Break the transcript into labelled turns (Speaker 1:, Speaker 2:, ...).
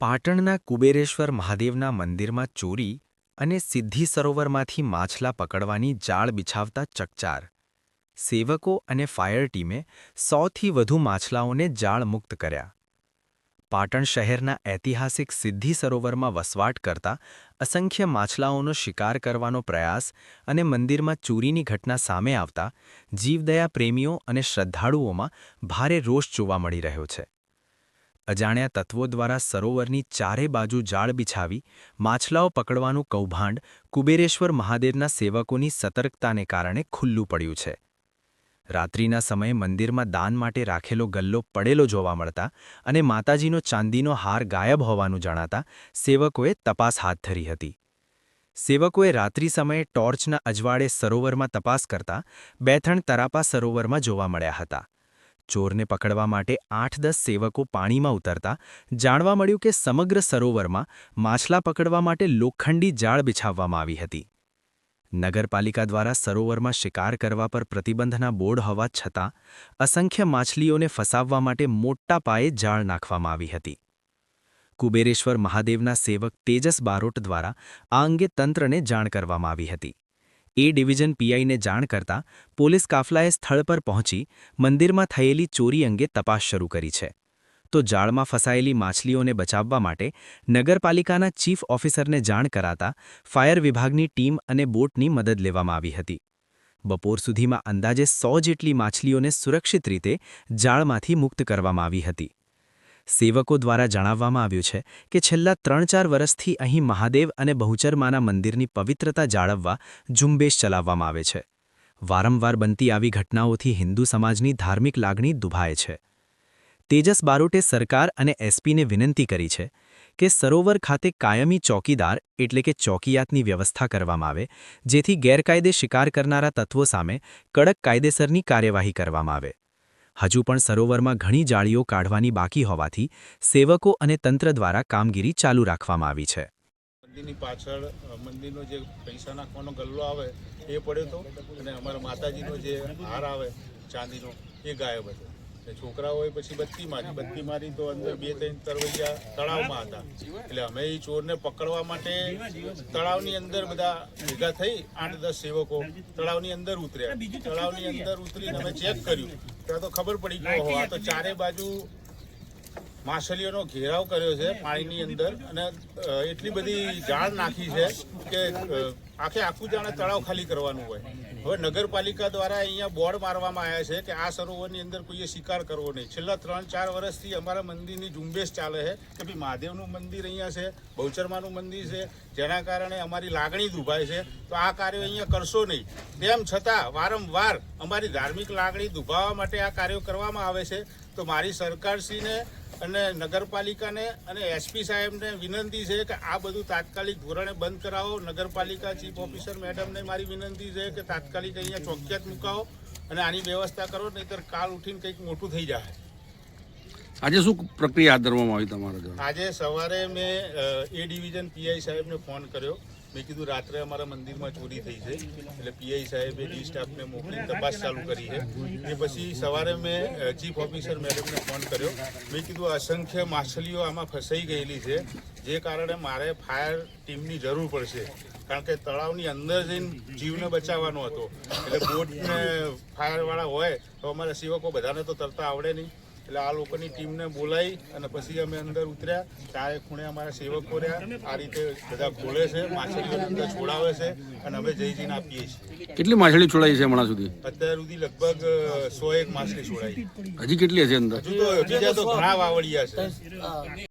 Speaker 1: પાટણના કુબેરેશ્વર મહાદેવના મંદિરમાં ચોરી અને સિદ્ધિ સરોવરમાંથી માછલા પકડવાની જાળ બિછાવતા ચકચાર. સેવકો અને ફાયર ટીમે સોથી વધુ માછલાઓને જાળ મુક્ત કર્યા. પાટણ શહેરના ઐતિહાસિક સિદ્ધિ સરોવરમાં વસવાટ કરતા અસંખ્ય માછલાઓનો શિકાર કરવાનો પ્રયાસ અને મંદિરમાં ચોરીની ઘટના સામે આવતા જીવદયા પ્રેમીઓ અને શ્રદ્ધાળુઓમાં ભારે રોષ જોવા મળી રહ્યો છે. અજાણ્યા તત્વો દ્વારા સરોવરની ચારે બાજુ જાળ બિછાવી, માછલાઓ પકડવાનું કૌભાંડ, કુબેરેશ્વર મહાદેવના સેવકોની સતર્કતાને કારણે ખુલ્લું પડ્યું છે. રાત્રિના સમયે મંદિરમાં દાન માટે રાખેલો ગલ્લો પડેલો જોવા મળતા અને માતાજીનો ચાંદીનો હાર ગાયબ હોવાનું જણાતા સેવકોએ તપાસ હાથ ધરી હતી. સેવકોએ રાત્રિ સમયે ટોર્ચના અજવાળે સરોવરમાં તપાસ કરતા બેથણ તરાપા સરોવરમાં જોવા મળ્યા હતા. ચોરને પકડવા માટે આઠ દસ સેવકો પાણીમાં ઉતરતા જાણવા મળ્યું કે સમગ્ર સરોવરમાં માછલા પકડવા માટે લોખંડી જાળ બિછાવવામાં આવી હતી. નગરપાલિકા દ્વારા સરોવરમાં શિકાર કરવા પર પ્રતિબંધના બોર્ડ હોવા છતાં અસંખ્ય માછલીઓને ફસાવવા માટે મોટા પાયે જાળ નાખવામાં આવી હતી. કુબેરેશ્વર મહાદેવના સેવક તેજસ બારોટ દ્વારા આ અંગે તંત્રને જાણ કરવામાં આવી હતી. એ ડિવિઝન પીઆઈને જાણ કરતા પોલીસ કાફલાએ સ્થળ પર પહોંચી મંદિરમાં થયેલી ચોરી અંગે તપાસ શરૂ કરી છે. તો જાળમાં ફસાયેલી માછલીઓને બચાવવા માટે નગરપાલિકાના ચીફ ઓફિસરને જાણ કરાતા ફાયર વિભાગની ટીમ અને બોટની મદદ લેવામાં આવી હતી. બપોર સુધીમાં અંદાજે સો જેટલી માછલીઓને સુરક્ષિત રીતે જાળમાંથી મુક્ત કરવામાં આવી હતી. સેવકો દ્વારા જણાવવામાં આવ્યું છે કે છેલ્લા ત્રણ ચાર વર્ષથી અહીં મહાદેવ અને બહુચરમાના મંદિરની પવિત્રતા જાળવવા ઝુંબેશ ચલાવવામાં આવે છે. વારંવાર બનતી આવી ઘટનાઓથી હિન્દુ સમાજની ધાર્મિક લાગણી દુભાય છે. તેજસ બારોટે સરકાર અને એસપીને વિનંતી કરી છે કે સરોવર ખાતે કાયમી ચોકીદાર એટલે કે ચોકીયાતની વ્યવસ્થા કરવામાં આવે, જેથી ગેરકાયદે શિકાર કરનારા તત્વો સામે કડક કાયદેસરની કાર્યવાહી કરવામાં આવે. હજુ પણ સરોવરમાં ઘણી જાળીઓ કાઢવાની બાકી હોવાથી સેવકો અને તંત્ર દ્વારા કામગીરી ચાલુ રાખવામાં આવી છે.
Speaker 2: મંદિરની પાછળ મંદિરનો જે પૈસા નાખવાનો ગલ્લો આવે, એ પડ્યો હતો અને અમારા માતાજીનો જે હાર આવે, ચાંદીનો, એ ગાયબ હતો. છોકરાઓએ પછી બત્તી મારી. બત્તી મારી તો અંદર બે ત્રણ તરવૈયા તળાવમાં હતા. એટલે અમે એ ચોરને પકડવા માટે તળાવની અંદર બધા ભેગા થઈ આઠ દસ સેવકો તળાવની અંદર ઉતર્યા. તળાવની અંદર ઉતરીને અમે ચેક કર્યું. ત્યાં તો ખબર પડી ગયો હોવા તો ચારે બાજુ માછલીઓનો ઘેરાવ કર્યો છે પાણીની અંદર. અને એટલી બધી જાળ નાખી છે કે આખે આખું જાણે તળાવ ખાલી કરવાનું હોય. હવે નગરપાલિકા દ્વારા અહીંયા બોર્ડ મારવામાં આવ્યા છે કે આ સરોવરની અંદર કોઈએ શિકાર કરવો નહીં. છેલ્લા ત્રણ ચાર વર્ષથી અમારા મંદિરની ઝુંબેશ ચાલે છે કે ભાઈ મહાદેવનું મંદિર અહીંયા છે, બહુચરમાનું મંદિર છે, જેના કારણે અમારી લાગણી દુભાય છે. તો આ કાર્યો અહીંયા કરશો નહીં. તેમ છતાં વારંવાર અમારી ધાર્મિક લાગણી દુભાવવા માટે આ કાર્યો કરવામાં આવે છે. તો મારી સરકારશ્રીને અને નગરપાલિકાને અને એસપી સાહેબને વિનંતી છે કે આ બધું તાત્કાલિક ધોરણે બંધ કરાવો. નગરપાલિકા ચીફ ઓફિસર મેડમને મારી વિનંતી છે કે તાત્કાલિક અહીંયા ચોકિયાત મુકાવો અને આની વ્યવસ્થા કરો નહીંતર કાલ ઉઠીને કંઈક મોટું થઈ જાય.
Speaker 3: આજે શું પ્રક્રિયા હાથ ધરવામાં આવી તમારા
Speaker 2: આજે સવારે મેં એ ડિવિઝન પીઆઈ સાહેબને ફોન કર્યો મેં કીધું રાત્રે અમારા મંદિરમાં ચોરી થઈ છે. એટલે પીઆઈ સાહેબે ડી સ્ટાફને મોકલીને તપાસ ચાલુ કરી છે. એ પછી સવારે મેં ચીફ ઓફિસર મેડમને ફોન કર્યો. મેં કીધું, અસંખ્ય માછલીઓ આમાં ફસાઈ ગયેલી છે. જે કારણે મારે ફાયર ટીમની જરૂર પડશે. કારણ કે તળાવની અંદર જઈને જીવને બચાવવાનો હતો. એટલે બોટને ફાયરવાળા હોય તો અમારા સેવકો બધાને તો તરતા આવડે નહીં. એટલે આ લોકોની ટીમને બોલાવી અને પછી અમે અંદર ઉતર્યા. ચારે ખૂણે અમારા સેવકો રહ્યા. આ રીતે બધા ખોલે છે માછલી અંદર છોડાવે છે અને અમે જઈ જઈને આપીએ છીએ.
Speaker 3: કેટલી માછલી છોડાઈ છે હમણાં સુધી?
Speaker 2: અત્યાર સુધી લગભગ સો એક માછલી છોડાઈ.
Speaker 3: હજી કેટલી હશે અંદર?
Speaker 2: હજુ તો બીજા તો ઘણા વાવડિયા છે.